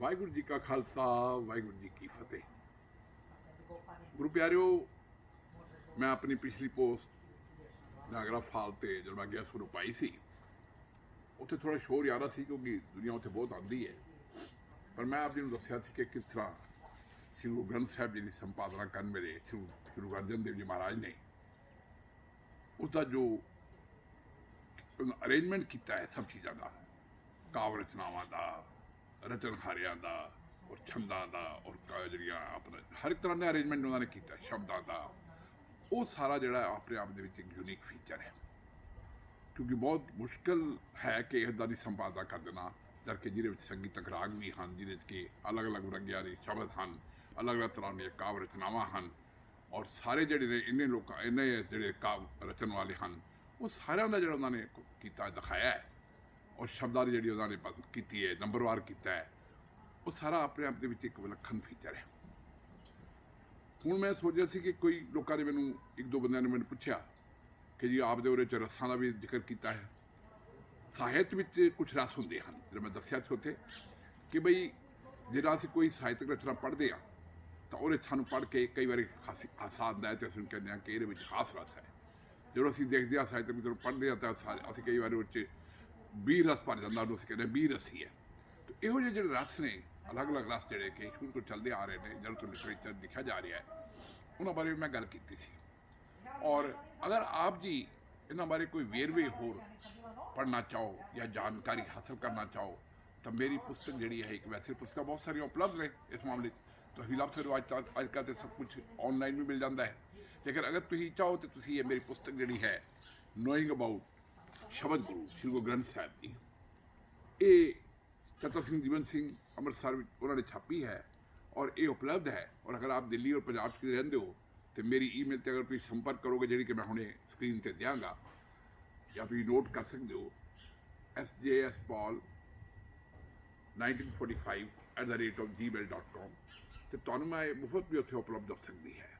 ਵਾਹਿਗੁਰੂ ਜੀ ਕਾ ਖਾਲਸਾ, ਵਾਹਿਗੁਰੂ ਜੀ ਕੀ ਫਤਿਹ। ਗੁਰੂ ਪਿਆਰਿਓ, ਮੈਂ ਆਪਣੀ ਪਿਛਲੀ ਪੋਸਟ ਨਾਗਰਾ ਫਾਲ ਤੇ ਜਦੋਂ ਮੈਂ ਗਿਆ ਸੁਰੂ ਪਾਈ ਸੀ, ਉੱਥੇ ਥੋੜਾ ਸ਼ੋਰ ਯਾਰਾ ਸੀ ਕਿਉਂਕਿ ਦੁਨੀਆ ਉੱਥੇ ਬਹੁਤ ਆਂਦੀ ਹੈ। ਪਰ ਮੈਂ ਆਪ ਜੀ ਨੂੰ ਦੱਸਿਆ ਸੀ ਕਿ ਕਿਸ ਤਰ੍ਹਾਂ ਸ਼੍ਰੀ ਗੁਰੂ ਗ੍ਰੰਥ ਸਾਹਿਬ ਜੀ ਦੀ ਸੰਪਾਦਨਾ ਕਰਨ ਵੇਲੇ ਸ਼੍ਰੀ ਸ਼੍ਰੀ ਗੁਰੂ ਅਰਜਨ ਦੇਵ ਜੀ ਮਹਾਰਾਜ ਨੇ ਉਸ ਦਾ ਜੋ ਅਰੇਂਜਮੈਂਟ ਕੀਤਾ ਹੈ ਸਭ ਚੀਜ਼ਾਂ ਦਾ, ਕਾਵ ਰਚਨਾਵਾਂ ਦਾ ਰਚਨਹਾਰਿਆਂ ਦਾ ਔਰ ਛੰਦਾਂ ਦਾ ਔਰ ਜਿਹੜੀਆਂ ਆਪਣਾ ਹਰ ਇੱਕ ਤਰ੍ਹਾਂ ਦਾ ਅਰੇਂਜਮੈਂਟ ਉਹਨਾਂ ਨੇ ਕੀਤਾ ਸ਼ਬਦਾਂ ਦਾ ਉਹ ਸਾਰਾ ਜਿਹੜਾ ਆਪਣੇ ਆਪ ਦੇ ਵਿੱਚ ਇੱਕ ਯੂਨੀਕ ਫੀਚਰ ਹੈ ਕਿਉਂਕਿ ਬਹੁਤ ਮੁਸ਼ਕਲ ਹੈ ਕਿ ਇਹਦਾ ਦੀ ਸੰਪਾਦਨਾ ਕਰ ਦੇਣਾ ਕਰਕੇ ਜਿਹਦੇ ਵਿੱਚ ਸੰਗੀਤਕ ਰਾਗ ਵੀ ਹਨ ਜਿਹਦੇ ਵਿੱਚ ਕਿ ਅਲੱਗ-ਅਲੱਗ ਰੰਗਿਆਂ ਦੇ ਸ਼ਬਦ ਹਨ ਅਲੱਗ-ਅਲੱਗ ਤਰ੍ਹਾਂ ਦੀਆਂ ਕਾਵ ਰਚਨਾਵਾਂ ਹਨ ਔਰ ਸਾਰੇ ਜਿਹੜੇ ਨੇ ਇੰਨੇ ਲੋਕਾਂ ਇੰਨੇ ਜਿਹੜੇ ਕਾਵ ਰਚਨ ਵਾਲੇ ਹਨ ਉਹ ਸਾਰਿਆਂ ਦਾ ਜਿਹੜਾ ਉਹਨਾਂ ਨੇ ਕੀਤਾ ਦਿਖਾਇਆ ਹੈ ਔਰ ਸ਼ਬਦਾਂ ਦੀ ਜਿਹੜੀ ਉਹਨਾਂ ਨੇ ਕੀਤੀ ਹੈ ਨੰਬਰਵਾਰ ਕੀਤਾ ਹੈ, ਉਹ ਸਾਰਾ ਆਪਣੇ ਆਪ ਦੇ ਵਿੱਚ ਇੱਕ ਵਿਲੱਖਣ ਫੀਚਰ ਹੈ। ਹੁਣ ਮੈਂ ਸੋਚ ਰਿਹਾ ਸੀ ਕਿ ਕੋਈ ਲੋਕਾਂ ਨੇ ਮੈਨੂੰ ਇੱਕ ਦੋ ਬੰਦਿਆਂ ਨੇ ਮੈਨੂੰ ਪੁੱਛਿਆ ਕਿ ਜੀ ਆਪ ਦੇ ਉਹਦੇ ਚ ਰਸਾਂ ਦਾ ਵੀ ਜ਼ਿਕਰ ਕੀਤਾ ਹੈ। ਸਾਹਿਤ ਵਿੱਚ ਕੁਝ ਰਸ ਹੁੰਦੇ ਹਨ, ਜਿਹੜਾ ਮੈਂ ਦੱਸਿਆ ਸੀ ਉੱਥੇ, ਕਿ ਬਈ ਜਿਹੜਾ ਅਸੀਂ ਕੋਈ ਸਾਹਿਤਕ ਰਚਨਾ ਪੜ੍ਹਦੇ ਆ ਤਾਂ ਉਹਦੇ ਸਾਨੂੰ ਪੜ੍ਹ ਕੇ ਕਈ ਵਾਰੀ ਹਾਸੀ ਹਾਸਾ ਆਉਂਦਾ ਹੈ ਤੇ ਅਸੀਂ ਕਹਿੰਦੇ ਹਾਂ ਕਿ ਇਹਦੇ ਵਿੱਚ ਹਾਸ ਰਸ ਹੈ। ਜਦੋਂ ਅਸੀਂ ਦੇਖਦੇ ਹਾਂ ਸਾਹਿਤਕ ਵਿੱਚ ਪੜ੍ਹਦੇ ਆ ਤਾਂ ਸਾਰੇ- ਅਸੀਂ ਕਈ ਵਾਰੀ ਉਹ 'ਚ ਬੀ ਰਸ ਭਰ ਜਾਂਦਾ ਉਹਨੂੰ ਅਸੀਂ ਕਹਿੰਦੇ ਬੀ ਰਸੀ ਹੈ ਤੇ ਇਹੋ ਜਿਹੇ ਜਿਹੜੇ ਰਸ ਨੇ, ਅਲੱਗ-ਅਲੱਗ ਰਸ ਜਿਹੜੇ ਕਿ ਸ਼ੁਰੂ ਤੋਂ ਚੱਲਦੇ ਆ ਰਹੇ ਨੇ ਜਦੋਂ ਤੋਂ ਲਿਟਰੇਚਰ ਲਿਖਿਆ ਜਾ ਰਿਹਾ ਹੈ, ਉਹਨਾਂ ਬਾਰੇ ਵੀ ਮੈਂ ਗੱਲ ਕੀਤੀ ਸੀ। ਔਰ ਅਗਰ ਆਪ ਜੀ ਇਹਨਾਂ ਬਾਰੇ ਕੋਈ ਵੇਰਵੇ ਹੋਰ ਪੜ੍ਹਨਾ ਚਾਹੋ ਜਾਂ ਜਾਣਕਾਰੀ ਹਾਸਲ ਕਰਨਾ ਚਾਹੋ, ਤਾਂ ਮੇਰੀ ਪੁਸਤਕ ਜਿਹੜੀ ਹੈ, ਇੱਕ ਵੈਸੇ ਪੁਸਤਕਾਂ ਬਹੁਤ ਸਾਰੀਆਂ ਉਪਲਬਧ ਨੇ ਇਸ ਮਾਮਲੇ 'ਚ। ਤੁਸੀਂ ਲੱਭ ਸਕਦੇ ਹੋ ਅੱਜ ਤਾਂ, ਅੱਜ ਕੱਲ੍ਹ ਤੇ ਸਭ ਕੁਝ ਆਨਲਾਈਨ ਵੀ ਮਿਲ ਜਾਂਦਾ ਹੈ। ਲੇਕਿਨ ਅਗਰ ਤੁਸੀਂ ਚਾਹੋ ਤੇ ਤੁਸੀਂ ਇਹ ਮੇਰੀ ਪੁਸਤਕ ਜਿਹੜੀ ਹੈ ਨੋਇੰਗ ਅਬਾਊਟ ਸ਼ਬਦ ਗੁਰੂ, ਸ਼੍ਰੀ ਗੁਰੂ ਗ੍ਰੰਥ ਸਾਹਿਬ ਜੀ। ਇਹ ਚਤਰ ਸਿੰਘ ਜੀਵਨ ਸਿੰਘ ਅੰਮ੍ਰਿਤਸਰ ਵਿੱਚ ਉਹਨਾਂ ਨੇ ਛਾਪੀ ਹੈ ਔਰ ਇਹ ਉਪਲਬਧ ਹੈ। ਔਰ ਅਗਰ ਆਪ ਦਿੱਲੀ ਔਰ ਪੰਜਾਬ 'ਚ ਰਹਿੰਦੇ ਹੋ, ਤੇ ਮੇਰੀ ਈਮੇਲ ਤੇ ਅਗਰ ਤੁਸੀਂ ਸੰਪਰਕ ਕਰੋਗੇ, ਜਿਹੜੀ ਕਿ ਮੈਂ ਹੁਣੇ ਸਕਰੀਨ ਤੇ ਦਿਆਂਗਾ, ਜਾਂ ਤੁਸੀਂ ਨੋਟ ਕਰ ਸਕਦੇ ਹੋ sjspaul 1945@gmail.com ਤੇ ਤੁਹਾਨੂੰ ਮੈਂ ਇਹ ਮੁਫਤ ਵੀ ਉੱਥੇ ਉਪਲਬਧ ਹੋ ਸਕਦੀ ਹੈ।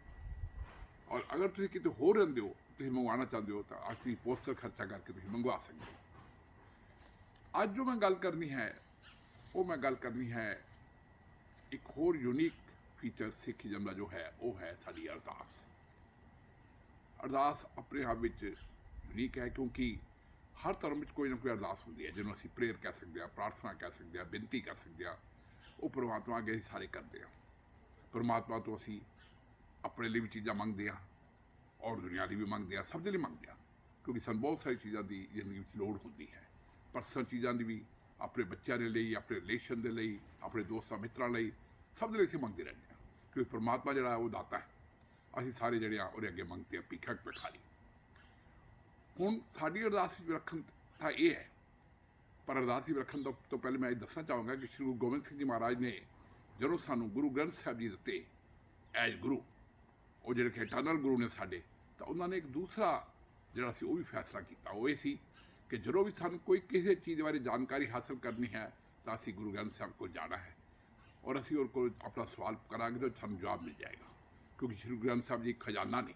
ਔਰ ਅਗਰ ਤੁਸੀਂ ਕਿਤੇ ਹੋਰ ਰਹਿੰਦੇ ਹੋ ਤੁਸੀਂ ਮੰਗਵਾਉਣਾ ਚਾਹੁੰਦੇ ਹੋ ਤਾਂ ਅਸੀਂ ਪੋਸਟਰ ਖਰਚਾ ਕਰਕੇ ਤੁਸੀਂ ਮੰਗਵਾ ਸਕਦੇ ਹੋ ਅੱਜ ਜੋ ਮੈਂ ਗੱਲ ਕਰਨੀ ਹੈ ਉਹ ਮੈਂ ਗੱਲ ਕਰਨੀ ਹੈ ਇੱਕ ਹੋਰ ਯੂਨੀਕ ਫੀਚਰ ਸਿੱਖੀਜ਼ਮ ਦਾ ਜੋ ਹੈ ਉਹ ਹੈ ਸਾਡੀ ਅਰਦਾਸ ਅਰਦਾਸ ਆਪਣੇ ਆਪ ਵਿੱਚ ਯੂਨੀਕ ਹੈ ਕਿਉਂਕਿ ਹਰ ਧਰਮ ਵਿੱਚ ਕੋਈ ਨਾ ਕੋਈ ਅਰਦਾਸ ਹੁੰਦੀ ਹੈ ਜਿਹਨੂੰ ਅਸੀਂ ਪ੍ਰੇਅਰ ਕਹਿ ਸਕਦੇ ਹਾਂ ਪ੍ਰਾਰਥਨਾ ਕਹਿ ਸਕਦੇ ਹਾਂ ਬੇਨਤੀ ਕਰ ਸਕਦੇ ਹਾਂ ਉਹ ਪਰਮਾਤਮਾ ਅੱਗੇ ਅਸੀਂ ਸਾਰੇ ਕਰਦੇ ਹਾਂ ਪਰਮਾਤਮਾ ਤੋਂ ਅਸੀਂ ਆਪਣੇ ਲਈ ਵੀ ਚੀਜ਼ਾਂ ਮੰਗਦੇ ਹਾਂ ਔਰ ਦੁਨੀਆ ਲਈ ਵੀ ਮੰਗਦੇ ਹਾਂ ਸਭ ਦੇ ਲਈ ਮੰਗਦੇ ਹਾਂ ਕਿਉਂਕਿ ਸਾਨੂੰ ਬਹੁਤ ਸਾਰੀ ਚੀਜ਼ਾਂ ਦੀ ਜ਼ਿੰਦਗੀ ਵਿੱਚ ਲੋੜ ਹੁੰਦੀ ਹੈ। ਪਰਸਨਲ ਚੀਜ਼ਾਂ ਦੀ ਵੀ ਆਪਣੇ ਬੱਚਿਆਂ ਦੇ ਲਈ, ਆਪਣੇ ਰਿਲੇਸ਼ਨ ਦੇ ਲਈ, ਆਪਣੇ ਦੋਸਤਾਂ, ਮਿੱਤਰਾਂ ਲਈ ਸਭ ਦੇ ਲਈ ਅਸੀਂ ਮੰਗਦੇ ਰਹਿੰਦੇ ਹਾਂ ਕਿਉਂਕਿ ਪਰਮਾਤਮਾ ਜਿਹੜਾ ਉਹ ਦਾਤਾ ਹੈ। ਅਸੀਂ ਸਾਰੇ ਜਿਹੜੇ ਆ, ਉਹਦੇ ਅੱਗੇ ਮੰਗਦੇ ਹਾਂ ਭਿੱਖਾ ਭਿਖਾਰੀ ਹੁਣ ਸਾਡੀ ਅਰਦਾਸ ਵਿੱਚ ਰੱਖਣ ਤਾਂ ਇਹ ਹੈ, ਪਰ ਅਰਦਾਸ ਵਿੱਚ ਰੱਖਣ ਤੋਂ ਤੋਂ ਪਹਿਲੇ ਮੈਂ ਇਹ ਦੱਸਣਾ ਚਾਹਾਂਗਾ ਕਿ ਸ਼੍ਰੀ ਗੁਰੂ ਗੋਬਿੰਦ ਸਿੰਘ ਜੀ ਮਹਾਰਾਜ ਨੇ ਜਦੋਂ ਸਾਨੂੰ ਗੁਰੂ ਗ੍ਰੰਥ ਸਾਹਿਬ ਜੀ ਦਿੱਤੇ ਐਜ ਗੁਰੂ ਉਹ ਜਿਹੜੇ ਕਿ ਇਟਰਨਲ ਗੁਰੂ ਨੇ ਸਾਡੇ, ਤਾਂ ਉਹਨਾਂ ਨੇ ਇੱਕ ਦੂਸਰਾ ਜਿਹੜਾ ਸੀ ਉਹ ਵੀ ਫੈਸਲਾ ਕੀਤਾ। ਉਹ ਇਹ ਸੀ ਕਿ ਜਦੋਂ ਵੀ ਸਾਨੂੰ ਕੋਈ ਕਿਸੇ ਚੀਜ਼ ਬਾਰੇ ਜਾਣਕਾਰੀ ਹਾਸਲ ਕਰਨੀ ਹੈ, ਤਾਂ ਅਸੀਂ ਗੁਰੂ ਗ੍ਰੰਥ ਸਾਹਿਬ ਕੋਲ ਜਾਣਾ ਹੈ ਔਰ ਅਸੀਂ ਉਹ ਕੋਲ ਆਪਣਾ ਸਵਾਲ ਕਰਾਂਗੇ ਤਾਂ ਸਾਨੂੰ ਜਵਾਬ ਮਿਲ ਜਾਏਗਾ। ਕਿਉਂਕਿ ਸ਼੍ਰੀ ਗੁਰੂ ਗ੍ਰੰਥ ਸਾਹਿਬ ਜੀ ਖਜ਼ਾਨਾ ਨੇ,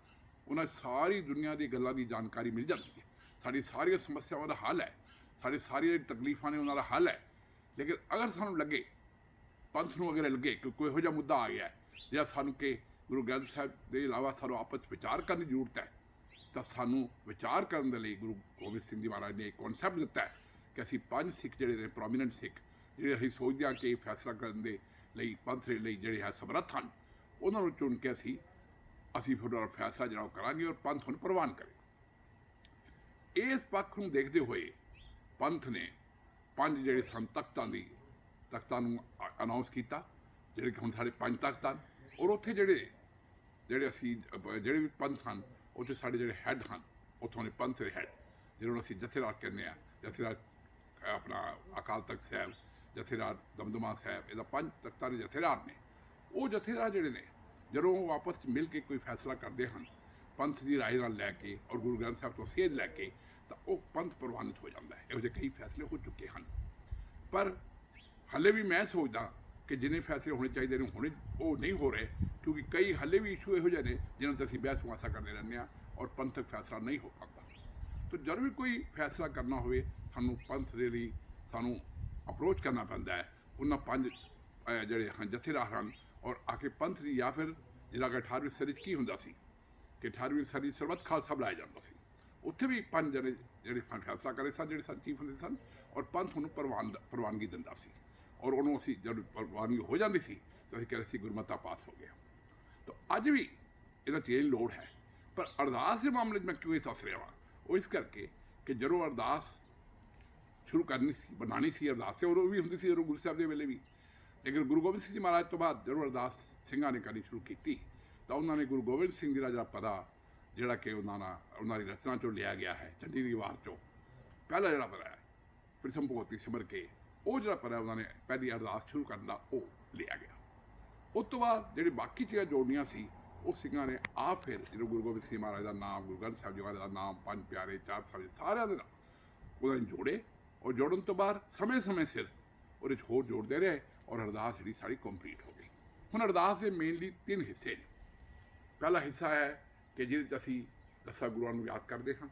ਉਹਨਾਂ ਸਾਰੀ ਦੁਨੀਆ ਦੀ ਗੱਲਾਂ ਦੀ ਜਾਣਕਾਰੀ ਮਿਲ ਜਾਂਦੀ ਹੈ। ਸਾਡੀ ਸਾਰੀਆਂ ਸਮੱਸਿਆਵਾਂ ਦਾ ਹੱਲ ਹੈ, ਸਾਡੇ ਸਾਰੀਆਂ ਤਕਲੀਫਾਂ ਨੇ ਉਹਨਾਂ ਦਾ ਹੱਲ ਹੈ। ਲੇਕਿਨ ਅਗਰ ਸਾਨੂੰ ਲੱਗੇ, ਪੰਥ ਨੂੰ ਅਗਰ ਲੱਗੇ ਕਿ ਕੋਈ ਇਹੋ ਜਿਹਾ ਮੁੱਦਾ ਆ ਗਿਆ ਹੈ ਜਿਹੜਾ ਸਾਨੂੰ ਕਿ ਗੁਰੂ ਗ੍ਰੰਥ ਸਾਹਿਬ ਦੇ ਇਲਾਵਾ ਸਾਨੂੰ ਆਪਸ ਵਿੱਚ ਵਿਚਾਰ ਕਰਨ ਦੀ ਜ਼ਰੂਰਤ ਹੈ। ਤਾਂ ਸਾਨੂੰ ਵਿਚਾਰ ਕਰਨ ਦੇ ਲਈ ਗੁਰੂ ਗੋਬਿੰਦ ਸਿੰਘ ਜੀ ਮਹਾਰਾਜ ਨੇ ਇੱਕ ਕਨਸੈਪਟ ਦਿੱਤਾ ਹੈ ਕਿ ਅਸੀਂ ਪੰਜ ਸਿੱਖ ਜਿਹੜੇ ਨੇ ਪ੍ਰੋਮੀਨੈਂਟ ਸਿੱਖ, ਜਿਹੜੇ ਅਸੀਂ ਸੋਚਦੇ ਹਾਂ ਕਿ ਇਹ ਫੈਸਲਾ ਕਰਨ ਦੇ ਲਈ, ਪੰਥ ਦੇ ਲਈ ਜਿਹੜੇ ਹੈ ਸਮਰੱਥ ਹਨ, ਉਹਨਾਂ ਨੂੰ ਚੁਣ ਕੇ ਅਸੀਂ ਅਸੀਂ ਫਿਰ ਉਹਦਾ ਫੈਸਲਾ ਜਿਹੜਾ ਉਹ ਕਰਾਂਗੇ ਔਰ ਪੰਥ ਨੂੰ ਪ੍ਰਵਾਨ ਕਰੇ। ਇਸ ਪੱਖ ਨੂੰ ਦੇਖਦੇ ਹੋਏ ਪੰਥ ਨੇ ਪੰਜ ਜਿਹੜੇ ਸਨ ਤਖਤਾਂ ਦੀ, ਤਖਤਾਂ ਨੂੰ ਅਨਾਉਂਸ ਕੀਤਾ, ਜਿਹੜੇ ਕਿ ਹੁਣ ਸਾਡੇ ਪੰਜ ਤਖਤ ਹਨ ਔਰ ਉੱਥੇ ਜਿਹੜੇ ਜਿਹੜੇ ਅਸੀਂ ਜਿਹੜੇ ਵੀ ਪੰਥ ਹਨ, ਉੱਥੇ ਸਾਡੇ ਜਿਹੜੇ ਹੈੱਡ ਹਨ, ਉੱਥੋਂ ਦੇ ਪੰਥ ਦੇ ਹੈੱਡ ਜਿਹਨਾਂ ਨੂੰ ਅਸੀਂ ਜਥੇਦਾਰ ਕਹਿੰਦੇ ਆ ਜਥੇਦਾਰ ਆਪਣਾ ਅਕਾਲ ਤਖਤ ਸਾਹਿਬ, ਜਥੇਦਾਰ ਦਮਦਮਾ ਸਾਹਿਬ, ਇਹਦਾ ਪੰਜ ਤਖਤਾਂ ਦੇ ਜਥੇਦਾਰ ਨੇ। ਉਹ ਜਥੇਦਾਰ ਜਿਹੜੇ ਨੇ, ਜਦੋਂ ਉਹ ਆਪਸ 'ਚ ਮਿਲ ਕੇ ਕੋਈ ਫੈਸਲਾ ਕਰਦੇ ਹਨ, ਪੰਥ ਦੀ ਰਾਏ ਨਾਲ ਲੈ ਕੇ ਔਰ ਗੁਰੂ ਗ੍ਰੰਥ ਸਾਹਿਬ ਤੋਂ ਸੇਧ ਲੈ ਕੇ, ਤਾਂ ਉਹ ਪੰਥ ਪ੍ਰਵਾਨਿਤ ਹੋ ਜਾਂਦਾ ਹੈ। ਇਹੋ ਜਿਹੇ ਕਈ ਫੈਸਲੇ ਹੋ ਚੁੱਕੇ ਹਨ। ਪਰ ਹੱਲੇ ਵੀ ਮੈਂ ਸੋਚਦਾ ਕਿ ਜਿੰਨੇ ਫੈਸਲੇ ਹੋਣੇ ਚਾਹੀਦੇ ਨੇ, ਹੁਣੇ ਉਹ ਨਹੀਂ ਹੋ ਰਹੇ, ਕਿਉਂਕਿ ਕਈ ਹੱਲੇ ਵੀ ਇਸ਼ੂ ਇਹੋ ਜਿਹੇ ਨੇ ਜਿਨ੍ਹਾਂ ਤੇ ਅਸੀਂ ਬਹਿਸ ਮੁਆਸਾ ਕਰਦੇ ਰਹਿੰਦੇ ਹਾਂ ਔਰ ਪੰਥਕ ਫੈਸਲਾ ਨਹੀਂ ਹੋ ਪਾਉਂਦਾ। ਤਾਂ ਜਦ ਵੀ ਕੋਈ ਫੈਸਲਾ ਕਰਨਾ ਹੋਵੇ, ਸਾਨੂੰ ਪੰਥ ਦੇ ਲਈ ਸਾਨੂੰ ਅਪਰੋਚ ਕਰਨਾ ਪੈਂਦਾ ਹੈ। ਉਹਨਾਂ ਪੰਜ ਜਿਹੜੇ ਹਨ, ਜਥੇਦਾਰ ਹਨ ਔਰ ਆ ਕੇ ਪੰਥ ਦੀ ਜਾਂ ਫਿਰ ਜਿਹੜਾ ਕਿ 18ਵੀਂ ਸਦੀ 'ਚ ਕੀ ਹੁੰਦਾ ਸੀ ਕਿ 18ਵੀਂ ਸਦੀ 'ਚ ਸਰਬੱਤ ਖਾਲਸਾ ਬੁਲਾਇਆ ਜਾਂਦਾ ਸੀ। ਉੱਥੇ ਵੀ ਪੰਜ ਜਣੇ ਜਿਹੜੇ ਫ- ਫੈਸਲਾ ਕਰੇ ਸਨ, ਜਿਹੜੇ ਸਨ ਚੀਫ ਹੁੰਦੇ ਸਨ ਔਰ ਪੰਥ ਨੂੰ ਪ੍ਰਵਾਨ, ਪ੍ਰਵਾਨਗੀ ਦਿੰਦਾ ਸੀ। ਔਰ ਉਹਨੂੰ ਅਸੀਂ ਜਦ ਪ੍ਰਵਾਨਗੀ ਹੋ ਜਾਂਦੀ ਸੀ, ਤਾਂ ਅਸੀਂ ਕਹਿੰਦੇ ਸੀ ਗੁਰਮਤਾ ਪਾਸ ਹੋ ਗਿਆ। ਤਾਂ ਅੱਜ ਵੀ ਇਹਦਾ ਚੇਂਜ ਲੋੜ ਹੈ। ਪਰ ਅਰਦਾਸ ਦੇ ਮਾਮਲੇ 'ਚ ਮੈਂ ਕਿਉਂ ਇਹ ਦੱਸ ਰਿਹਾ ਹਾਂ ਉਹ ਇਸ ਕਰਕੇ ਕਿ ਜਦੋਂ ਅਰਦਾਸ ਸ਼ੁਰੂ ਕਰਨੀ ਸੀ, ਬਣਾਉਣੀ ਸੀ ਅਰਦਾਸ ਤੇ ਉਦੋਂ ਵੀ ਹੁੰਦੀ ਸੀ ਜਦੋਂ ਗੁਰੂ ਸਾਹਿਬ ਦੇ ਵੇਲੇ ਵੀ। ਲੇਕਿਨ ਗੁਰੂ ਗੋਬਿੰਦ ਸਿੰਘ ਜੀ ਮਹਾਰਾਜ ਤੋਂ ਬਾਅਦ ਜਦੋਂ ਅਰਦਾਸ ਸਿੰਘਾਂ ਨੇ ਕਰਨੀ ਸ਼ੁਰੂ ਕੀਤੀ, ਤਾਂ ਉਹਨਾਂ ਨੇ ਗੁਰੂ ਗੋਬਿੰਦ ਸਿੰਘ ਜੀ ਦਾ ਜਿਹੜਾ ਪਦਾ, ਜਿਹੜਾ ਕਿ ਉਹਨਾਂ ਨਾਲ, ਉਹਨਾਂ ਦੀ ਰਚਨਾ ਚੋਂ ਲਿਆ ਗਿਆ ਹੈ ਚੰਡੀ ਦੀ ਵਾਰ ਚੋਂ। ਪਹਿਲਾ ਜਿਹੜਾ ਪਦਾ ਹੈ, ਪ੍ਰਿਥਮ ਭਗਵਤੀ ਸਿਮਰ ਕੇ ਉਹ ਜਿਹੜਾ ਪਦਾ ਉਹਨਾਂ ਨੇ ਪਹਿਲੀ ਅਰਦਾਸ ਸ਼ੁਰੂ ਕਰਨ ਦਾ, ਉਹ ਲਿਆ ਗਿਆ। ਉਸ ਤੋਂ ਬਾਅਦ ਜਿਹੜੀ ਬਾਕੀ ਚੀਜ਼ਾਂ ਜੋੜਨੀਆਂ ਸੀ, ਉਹ ਸਿੰਘਾਂ ਨੇ ਆਪ ਫਿਰ ਜਦੋਂ ਗੁਰੂ ਗੋਬਿੰਦ ਸਿੰਘ ਮਹਾਰਾਜ ਦਾ ਨਾਮ, ਗੁਰੂ ਗ੍ਰੰਥ ਸਾਹਿਬ ਜੀ ਮਹਾਰਾਜ ਦਾ ਨਾਮ, ਪੰਜ ਪਿਆਰੇ, ਚਾਰ ਸਾਹਿਬ ਸਾਰਿਆਂ ਦੇ ਨਾਲ ਉਹਨਾਂ ਨੇ ਜੋੜੇ। ਔਰ ਜੋੜਨ ਤੋਂ ਬਾਅਦ ਸਮੇਂ-ਸਮੇਂ ਸਿਰ ਉਹਦੇ 'ਚ ਹੋਰ ਜੋੜਦੇ ਰਹੇ ਔਰ ਅਰਦਾਸ ਜਿਹੜੀ ਸਾਰੀ ਕੰਪਲੀਟ ਹੋ ਗਈ। ਹੁਣ ਅਰਦਾਸ ਦੇ ਮੇਨਲੀ ਤਿੰਨ ਹਿੱਸੇ ਨੇ। ਪਹਿਲਾ ਹਿੱਸਾ ਹੈ ਕਿ ਜਿਹਦੇ 'ਚ ਅਸੀਂ ਦਸਾਂ ਗੁਰੂਆਂ ਨੂੰ ਯਾਦ ਕਰਦੇ ਹਾਂ,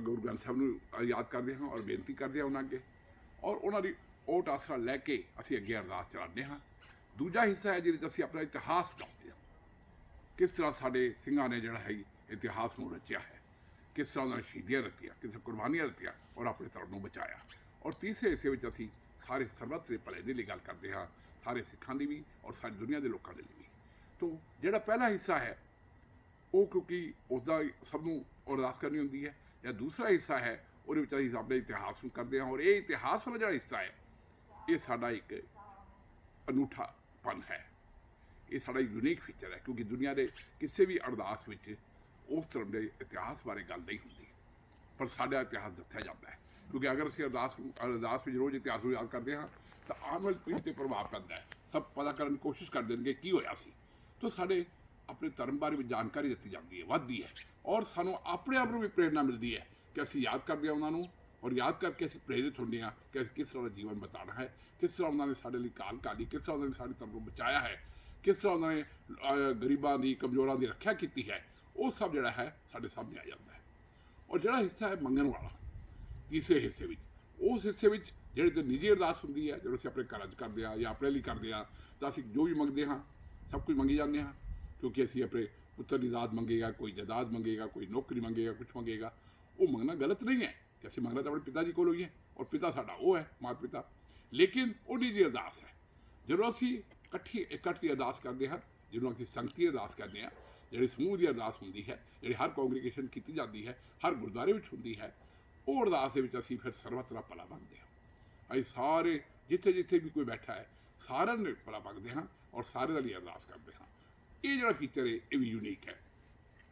ਗੁਰੂ ਗ੍ਰੰਥ ਸਾਹਿਬ ਨੂੰ ਯਾਦ ਕਰਦੇ ਹਾਂ ਔਰ ਬੇਨਤੀ ਕਰਦੇ ਹਾਂ ਉਹਨਾਂ ਅੱਗੇ। ਔਰ ਉਹਨਾਂ ਦੀ ਓਟ ਆਸਰਾ ਲੈ ਕੇ ਅਸੀਂ ਅੱਗੇ ਅਰਦਾਸ ਚਲਾਉਂਦੇ ਹਾਂ। ਦੂਜਾ ਹਿੱਸਾ ਹੈ ਜਿਹਦੇ 'ਚ ਅਸੀਂ ਆਪਣਾ ਇਤਿਹਾਸ ਦੱਸਦੇ ਹਾਂ। ਕਿਸ ਤਰ੍ਹਾਂ ਸਾਡੇ ਸਿੰਘਾਂ ਨੇ ਜਿਹੜਾ ਹੈ ਇਤਿਹਾਸ ਨੂੰ ਰਚਿਆ ਹੈ, ਕਿਸ ਤਰ੍ਹਾਂ ਉਹਨਾਂ ਨੇ ਸ਼ਹੀਦੀਆਂ ਰਤੀਆਂ ਕਿਸ ਤਰ੍ਹਾਂ ਕੁਰਬਾਨੀਆਂ ਦਿੱਤੀਆਂ ਔਰ ਆਪਣੇ ਧਰਮ ਨੂੰ ਬਚਾਇਆ। ਔਰ ਤੀਸਰੇ ਹਿੱਸੇ ਵਿੱਚ ਅਸੀਂ ਸਾਰੇ ਸਰਬੱਤ ਦੇ ਭਲੇ ਦੇ ਲਈ ਗੱਲ ਕਰਦੇ ਹਾਂ, ਸਾਰੇ ਸਿੱਖਾਂ ਦੀ ਵੀ ਔਰ ਸਾਰੀ ਦੁਨੀਆ ਦੇ ਲੋਕਾਂ ਦੇ ਲਈ ਵੀ। ਤੋਂ ਜਿਹੜਾ ਪਹਿਲਾ ਹਿੱਸਾ ਹੈ, ਉਹ ਕਿਉਂਕਿ ਉਸਦਾ ਸਭ ਨੂੰ ਅਰਦਾਸ ਕਰਨੀ ਹੁੰਦੀ ਹੈ। ਜਾਂ ਦੂਸਰਾ ਹਿੱਸਾ ਹੈ ਉਹਦੇ ਵਿੱਚ ਅਸੀਂ ਆਪਣੇ ਇਤਿਹਾਸ ਨੂੰ ਕਰਦੇ ਹਾਂ, ਔਰ ਇਹ ਇਤਿਹਾਸ ਵਾਲਾ ਜਿਹੜਾ ਹਿੱਸਾ ਹੈ, ਇਹ ਸਾਡਾ ਇੱਕ ਅਨੂਠਾਪਨ ਹੈ। ਇਹ ਸਾਡਾ ਯੂਨੀਕ ਫੀਚਰ ਹੈ, ਕਿਉਂਕਿ ਦੁਨੀਆ ਦੇ ਕਿਸੇ ਵੀ ਅਰਦਾਸ ਵਿੱਚ ਉਸ ਤਰ੍ਹਾਂ ਦੇ ਇਤਿਹਾਸ ਬਾਰੇ ਗੱਲ ਨਹੀਂ ਹੁੰਦੀ। ਪਰ ਸਾਡਾ ਇਤਿਹਾਸ ਦੱਸਿਆ ਜਾਂਦਾ ਹੈ। ਕਿਉਂਕਿ ਅਗਰ ਅਸੀਂ ਅਰਦਾਸ ਅਰਦਾਸ ਵਿੱਚ ਰੋਜ਼ ਇਤਿਹਾਸ ਨੂੰ ਯਾਦ ਕਰਦੇ ਹਾਂ, ਤਾਂ ਆਉਣ ਵਾਲੀ ਪੀੜ੍ਹੀ ਤੇ ਪ੍ਰਭਾਵ ਪੈਂਦਾ ਹੈ। ਸਭ ਪਤਾ ਕਰਨ ਦੀ ਕੋਸ਼ਿਸ਼ ਕਰ ਦੇਣਗੇ, ਕੀ ਹੋਇਆ ਸੀ? ਤਾਂ ਸਾਡੇ ਆਪਣੇ ਧਰਮ ਬਾਰੇ ਵੀ ਜਾਣਕਾਰੀ ਦਿੱਤੀ ਜਾਂਦੀ ਹੈ, ਵੱਧਦੀ ਹੈ। ਔਰ ਸਾਨੂੰ ਆਪਣੇ ਆਪ ਨੂੰ ਵੀ ਪ੍ਰੇਰਣਾ ਮਿਲਦੀ ਹੈ ਕਿ ਅਸੀਂ ਯਾਦ ਕਰਦੇ ਹਾਂ ਉਹਨਾਂ ਨੂੰ ਔਰ ਯਾਦ ਕਰਕੇ ਅਸੀਂ ਪ੍ਰੇਰਿਤ ਹੁੰਦੇ ਹਾਂ ਕਿ ਅਸੀਂ ਕਿਸ ਤਰ੍ਹਾਂ ਦਾ ਜੀਵਨ ਬਤਾਉਣਾ ਹੈ, ਕਿਸ ਤਰ੍ਹਾਂ ਉਹਨਾਂ ਨੇ ਸਾਡੇ ਲਈ ਕਾਲ ਕਾਲੀ ਕਿਸ ਤਰ੍ਹਾਂ ਉਹਨਾਂ ਨੇ ਸਾਡੇ ਧਰਮ ਬਚਾਇਆ ਹੈ, ਕਿਸ ਤਰ੍ਹਾਂ ਉਹਨਾਂ ਨੇ ਗਰੀਬਾਂ ਦੀ, ਕਮਜ਼ੋਰਾਂ ਦੀ ਰੱਖਿਆ ਕੀਤੀ ਹੈ, ਉਹ ਸਭ ਜਿਹੜਾ ਹੈ ਸਾਡੇ ਸਾਹਮਣੇ ਆ ਜਾਂਦਾ ਹੈ। ਔਰ ਜਿਹੜਾ ਹਿੱਸਾ ਹੈ ਮੰਗਣ ਵਾਲਾ, ਤੀਸਰੇ ਹਿੱਸੇ ਵਿੱਚ, ਉਸ ਹਿੱਸੇ ਵਿੱਚ ਜਿਹੜੇ ਤੇ ਨਿੱਜੀ ਅਰਦਾਸ ਹੁੰਦੀ ਹੈ, ਜਦੋਂ ਅਸੀਂ ਆਪਣੇ ਘਰਾਂ 'ਚ ਕਰਦੇ ਆ ਜਾਂ ਆਪਣੇ ਲਈ ਕਰਦੇ ਆ ਤਾਂ ਅਸੀਂ ਜੋ ਵੀ ਮੰਗਦੇ ਹਾਂ, ਸਭ ਕੁਝ ਮੰਗੀ ਜਾਂਦੇ ਹਾਂ, ਕਿਉਂਕਿ ਅਸੀਂ ਆਪਣੇ ਪੁੱਤਰ ਦੀ ਦਾਤ ਮੰਗੇਗਾ, ਕੋਈ ਜਾਇਦਾਦ ਮੰਗੇਗਾ, ਕੋਈ ਨੌਕਰੀ ਮੰਗੇਗਾ ਕੁਝ ਮੰਗੇਗਾ। ਉਹ ਮੰਗਣਾ ਗਲਤ ਨਹੀਂ ਹੈ ਕਿ ਅਸੀਂ ਮੰਗਣਾ ਤਾਂ ਆਪਣੇ ਪਿਤਾ ਜੀ ਕੋਲੋਂ ਹੀ ਹੈ ਔਰ ਪਿਤਾ ਸਾਡਾ ਉਹ ਹੈ ਮਾਤਾ ਪਿਤਾ ਲੇਕਿਨ ਉਹ ਨਿੱਜੀ ਅਰਦਾਸ ਹੈ, ਜਦੋਂ ਅਸੀਂ ਇਕੱਠੀ ਇਕੱਠ ਦੀ ਅਰਦਾਸ ਕਰਦੇ ਹਾਂ ਜਿਹਨੂੰ ਅਸੀਂ ਸੰਗਤੀ ਅਰਦਾਸ ਕਰਦੇ ਹਾਂ, ਜਿਹੜੀ ਸਮੂਹ ਦੀ ਅਰਦਾਸ ਹੁੰਦੀ ਹੈ, ਜਿਹੜੀ ਹਰ ਕੌਂਗਰੀਗੇਸ਼ਨ ਕੀਤੀ ਜਾਂਦੀ ਹੈ, ਹਰ ਗੁਰਦੁਆਰੇ ਵਿੱਚ ਹੁੰਦੀ ਹੈ, ਉਹ ਅਰਦਾਸ ਦੇ ਵਿੱਚ ਅਸੀਂ ਫਿਰ ਸਰਬੱਤ ਦਾ ਭਲਾ ਮੰਗਦੇ ਹਾਂ। ਅਸੀਂ ਸਾਰੇ ਜਿੱਥੇ ਜਿੱਥੇ ਵੀ ਕੋਈ ਬੈਠਾ ਹੈ, ਸਾਰਿਆਂ ਨੂੰ ਭਲਾ ਮੰਗਦੇ ਹਾਂ ਔਰ ਸਾਰੇ ਦਾ ਲਈ ਅਰਦਾਸ ਕਰਦੇ ਹਾਂ। ਇਹ ਜਿਹੜਾ ਫੀਚਰ ਹੈ ਇਹ ਵੀ ਯੂਨੀਕ ਹੈ।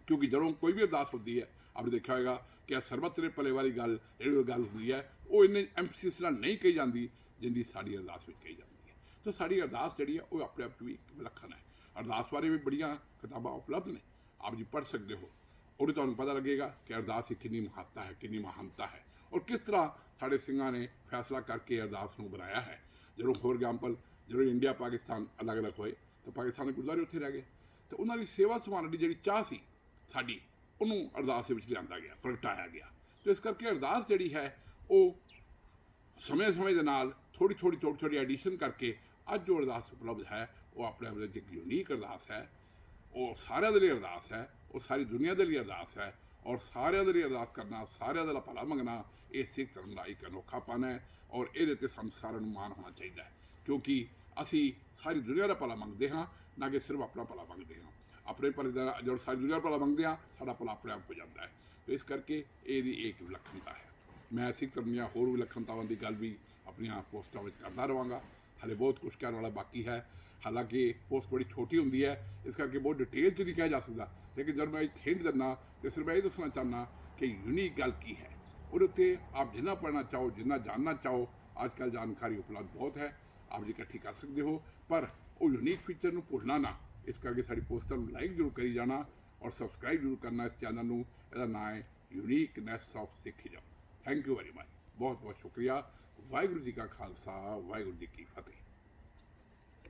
ਕਿਉਂਕਿ ਜਦੋਂ ਕੋਈ ਵੀ ਅਰਦਾਸ ਹੁੰਦੀ ਹੈ, ਆਪਨੇ ਦੇਖਿਆ ਹੋਵੇਗਾ ਕਿ ਇਹ ਸਰਬੱਤ ਦੇ ਭਲੇ ਵਾਲੀ ਗੱਲ, ਜਿਹੜੀ ਉਹ ਗੱਲ ਹੁੰਦੀ ਹੈ, ਉਹ ਇੰਨੇ ਐਮਫਸਿਸ ਨਾਲ ਨਹੀਂ ਕਹੀ ਜਾਂਦੀ ਜਿੰਨੀ ਸਾਡੀ ਅਰਦਾਸ ਵਿੱਚ ਕਹੀ ਜਾਂਦੀ ਹੈ। ਤਾਂ ਸਾਡੀ ਅਰਦਾਸ ਜਿਹੜੀ ਹੈ, ਉਹ ਆਪਣੇ ਆਪ 'ਚ ਵੀ ਇੱਕ ਵਿਲੱਖਣ ਹੈ। ਅਰਦਾਸ ਬਾਰੇ ਵੀ ਬੜੀਆਂ ਕਿਤਾਬਾਂ ਉਪਲਬਧ ਨੇ। ਆਪ ਜੀ ਪੜ੍ਹ ਸਕਦੇ ਹੋ। ਉਹਦੇ ਤੁਹਾਨੂੰ ਪਤਾ ਲੱਗੇਗਾ ਕਿ ਅਰਦਾਸ ਦੀ ਕਿੰਨੀ ਮਹੱਤਤਾ ਹੈ, ਕਿੰਨੀ ਮਹਾਨਤਾ ਹੈ। ਔਰ ਕਿਸ ਤਰ੍ਹਾਂ ਸਾਡੇ ਸਿੰਘਾਂ ਨੇ ਫੈਸਲਾ ਕਰਕੇ ਅਰਦਾਸ ਨੂੰ ਬਣਾਇਆ ਹੈ। ਜਦੋਂ ਫੋਰ ਐਗਜ਼ਾਮਪਲ, ਜਦੋਂ ਇੰਡੀਆ, ਪਾਕਿਸਤਾਨ ਅਲੱਗ-ਅਲੱਗ ਹੋਏ, ਤਾਂ ਪਾਕਿਸਤਾਨ ਦੇ ਗੁਰਦੁਆਰੇ ਉੱਥੇ ਰਹਿ ਗਏ। ਤੇ ਉਹਨਾਂ ਦੀ ਸੇਵਾ ਸੰਭਾਲਣ ਦੀ ਜਿਹੜੀ ਚਾਹ ਸੀ, ਸਾਡੀ ਉਹਨੂੰ ਅਰਦਾਸ ਦੇ ਵਿੱਚ ਲਿਆਂਦਾ ਗਿਆ, ਪ੍ਰਗਟਾਇਆ ਗਿਆ। ਤੇ ਇਸ ਕਰਕੇ ਅਰਦਾਸ ਜਿਹੜੀ ਹੈ, ਉਹ ਸਮੇਂ-ਸਮੇਂ ਦੇ ਨਾਲ ਥੋੜੀ ਥੋੜੀ ਥੋੜੀ ਥੋੜੀ ਐਡੀਸ਼ਨ ਕਰਕੇ ਅੱਜ ਜੋ ਅਰਦਾਸ ਉਪਲਬਧ ਹੈ, ਉਹ ਆਪਣੇ ਆਪ ਵਿੱਚ ਇੱਕ ਯੂਨੀਕ ਅਰਦਾਸ ਹੈ। ਉਹ ਸਾਰਿਆਂ ਦੇ ਲਈ ਅਰਦਾਸ ਹੈ, ਉਹ ਸਾਰੀ ਦੁਨੀਆ ਦੇ ਲਈ ਅਰਦਾਸ ਹੈ ਔਰ ਸਾਰਿਆਂ ਦੇ ਲਈ ਅਰਦਾਸ ਕਰਨਾ, ਸਾਰਿਆਂ ਦਾ ਭਲਾ ਮੰਗਣਾ, ਇਹ ਸਿੱਖ ਧਰਮ ਦਾ ਇੱਕ ਅਨੋਖਾਪਨ ਹੈ ਔਰ ਇਹਦੇ ਤੇ ਸਾਨੂੰ ਸਾਰਿਆਂ ਨੂੰ ਮਾਣ ਹੋਣਾ ਚਾਹੀਦਾ ਹੈ। ਕਿਉਂਕਿ ਅਸੀਂ ਸਾਰੀ ਦੁਨੀਆ ਦਾ ਭਲਾ ਮੰਗਦੇ ਹਾਂ, ਨਾ ਕਿ ਸਿਰਫ ਆਪਣਾ ਭਲਾ ਮੰਗਦੇ ਹਾਂ। ਆਪਣੇ ਭਲੇ ਦਾ ਜਦੋਂ ਸਾਰੀ ਦੂਜਾ ਭਲਾ ਮੰਗਦੇ ਹਾਂ ਸਾਡਾ ਭਲਾ ਆਪਣੇ ਆਪ ਹੋ ਜਾਂਦਾ ਹੈ। ਇਸ ਕਰਕੇ ਇਹਦੀ ਇੱਕ ਵਿਲੱਖਣਤਾ ਹੈ। ਮੈਂ ਸਿੱਖ ਧਰਮ ਦੀਆਂ ਹੋਰ ਵਿਲੱਖਣਤਾਵਾਂ ਦੀ ਗੱਲ ਵੀ ਆਪਣੀਆਂ ਪੋਸਟਾਂ ਵਿੱਚ ਕਰਦਾ ਰਵਾਂਗਾ। ਹਲੇ ਬਹੁਤ ਕੁਝ ਕਹਿਣ ਵਾਲਾ ਬਾਕੀ ਹੈ। ਹਾਲਾਂਕਿ ਪੋਸਟ ਬੜੀ ਛੋਟੀ ਹੁੰਦੀ ਹੈ, ਇਸ ਕਰਕੇ ਬਹੁਤ ਡਿਟੇਲ 'ਚ ਨਹੀਂ ਕਿਹਾ ਜਾ ਸਕਦਾ। ਲੇਕਿਨ ਜਦ ਮੈਂ ਇੱਕ ਹਿੰਟ ਦਿੰਦਾ, ਤੇ ਸਿਰਫ ਇਹ ਦੱਸਣਾ ਚਾਹੁੰਦਾ ਕਿ ਯੂਨੀਕ ਗੱਲ ਕੀ ਹੈ? ਉਹਦੇ ਉੱਤੇ ਆਪ ਜਿੰਨਾ ਪੜ੍ਹਨਾ ਚਾਹੋ, ਜਿੰਨਾ ਜਾਣਨਾ ਚਾਹੋ ਅੱਜ ਕੱਲ੍ਹ ਜਾਣਕਾਰੀ ਉਪਲਬਧ ਬਹੁਤ ਹੈ। ਆਪ ਜੀ ਇਕੱਠੀ ਕਰ ਸਕਦੇ ਹੋ, ਪਰ ਉਹ ਯੂਨੀਕ ਫੀਚਰ ਨੂੰ ਭੁੱਲਣਾ ਨਾ। ਇਸ ਕਰਕੇ ਸਾਡੀ ਪੋਸਟਾਂ ਨੂੰ ਲਾਈਕ ਜ਼ਰੂਰ ਕਰੀ ਜਾਣਾ ਔਰ ਸਬਸਕ੍ਰਾਈਬ ਜ਼ਰੂਰ ਕਰਨਾ ਇਸ ਚੈਨਲ ਨੂੰ। ਇਹਦਾ ਨਾਮ ਹੈ uniqueness of Sikhism thank you very much ਬਹੁਤ ਬਹੁਤ ਸ਼ੁਕਰੀਆ। ਵਾਹਿਗੁਰੂ ਜੀ ਕਾ ਖਾਲਸਾ, ਵਾਹਿਗੁਰੂ ਜੀ ਕੀ ਫਤਿਹ।